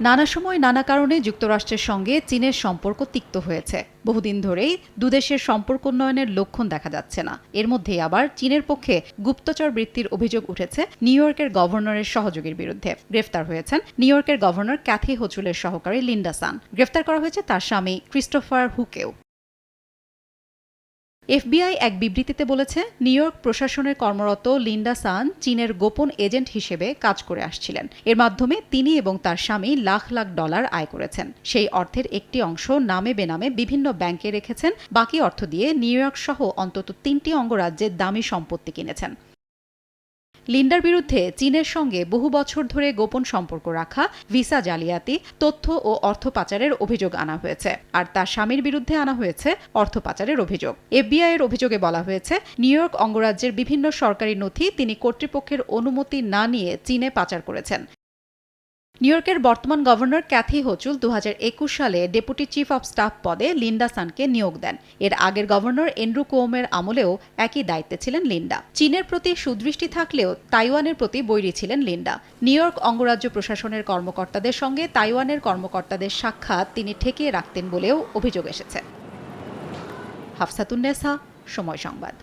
নানা সময় নানা কারণে যুক্তরাষ্ট্রের সঙ্গে চীনের সম্পর্ক তিক্ত হয়েছে। বহুদিন ধরেই দুদেশের সম্পর্ক উন্নয়নের লক্ষণ দেখা যাচ্ছে না। এর মধ্যে আবার চীনের পক্ষে গুপ্তচর বৃত্তির অভিযোগ উঠেছে নিউ ইয়র্কের গভর্নরের সহযোগীর বিরুদ্ধে। গ্রেফতার হয়েছেন নিউ ইয়র্কের গভর্নর ক্যাথি হোচুলের সহকারী লিন্ডা সান। গ্রেফতার করা হয়েছে তার স্বামী ক্রিস্টোফার হুকেও। এফবিআই এক বিবৃতিতে বলেছে, নিউ ইয়র্ক প্রশাসনের কর্মরত লিন্ডা সান চীনের গোপন এজেন্ট হিসেবে কাজ করে আসছিলেন। এর মাধ্যমে তিনি এবং তার স্বামী লাখ লাখ ডলার আয় করেছেন। সেই অর্থের একটি অংশ নামে বেনামে বিভিন্ন ব্যাংকে রেখেছেন, বাকি অর্থ দিয়ে নিউ ইয়র্ক সহ অন্তত তিনটি অঙ্গরাজ্যের দামি সম্পত্তি কিনেছেন। লিন্ডার বিরুদ্ধে চীনের সঙ্গে বহু বছর ধরে গোপন সম্পর্ক রাখা, ভিসা জালিয়াতি, তথ্য ও অর্থ পাচারের অভিযোগ আনা হয়েছে। আর তার স্বামীর বিরুদ্ধে আনা হয়েছে অর্থ পাচারের অভিযোগ। এফবিআই এর অভিযোগে বলা হয়েছে, নিউ ইয়র্ক অঙ্গরাজ্যের বিভিন্ন সরকারি নথি তিনি কর্তৃপক্ষের অনুমতি না নিয়ে চীনে পাচার করেছেন। নিউ ইয়র্কের বর্তমান গভর্নর ক্যাথি হোচুল দু হাজার একুশ সালে ডেপুটি চিফ অব স্টাফ পদে লিন্ডা সানকে নিয়োগ দেন। এর আগের গভর্নর এন্ড্রু কোমের আমলেও একই দায়িত্বে ছিলেন লিন্ডা। চীনের প্রতি সুদৃষ্টি থাকলেও তাইওয়ানের প্রতি বৈরী ছিলেন লিন্ডা। নিউ ইয়র্ক অঙ্গরাজ্য প্রশাসনের কর্মকর্তাদের সঙ্গে তাইওয়ানের কর্মকর্তাদের সাক্ষাৎ তিনি ঠেকিয়ে রাখতেন বলেও অভিযোগ এসেছে। হাফসাতুন্নেসা সময় সংবাদ।